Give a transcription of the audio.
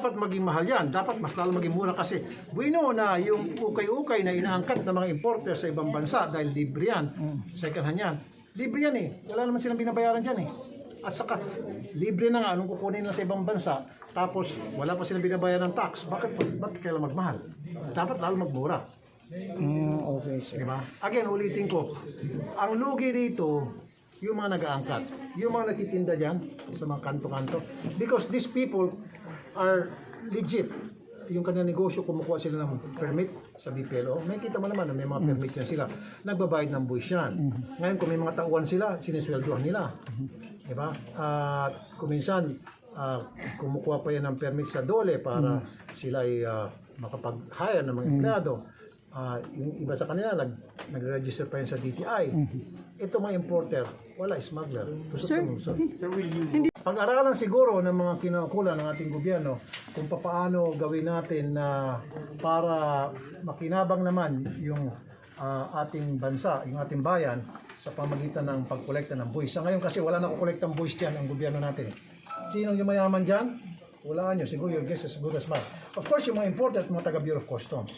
dapat maging mahal yan. Dapat mas lalo maging mura kasi buwino na yung ukay-ukay na inaangkat ng mga importer sa ibang bansa dahil libre yan. Second hand yan. Libre yan eh. Wala naman silang binabayaran dyan eh. At saka, libre na nga nung kukunin nila sa ibang bansa, tapos wala pa silang binabayaran ng tax. Bakit, bakit kailan magmahal? Dapat lalo magmura. Mm, okay, sir. Di ba? Again, ulitin ko. Ang lugi dito, yung mga nag-aangkat, yung mga nagtitinda dyan sa mga kanto-kanto. Because these people are legit. Yung kanilang negosyo, kumukuha sila ng permit sa BPLO. May kita mo naman na may mga permit yan sila. Nagbabayad ng buwis yan. Ngayon, kung may mga tauhan sila, sinisweldohan nila. Di ba? At kung minsan, ah, kumukuha pa yan ng permit sa dole para sila ay ah, makapag-hire ng mga empleyado. Ah, yung iba sa kanila nag nag-register pa yan sa DTI. Ito mga importer, wala smuggler. Sir, Pag-aralan siguro ng mga kinakula ng ating gobyerno kung paano gawin natin na para makinabang naman yung ah, ating bansa, yung ating bayan sa pamagitan ng pagkolekta ng buwis. Sa ngayon kasi wala na kukolekta ng buwis dyan ang gobyerno natin. Sino yung mayaman dyan? Wala nyo. Siguro your guess is as good as mine. Of course, yung mga importer at mga taga Bureau of Customs.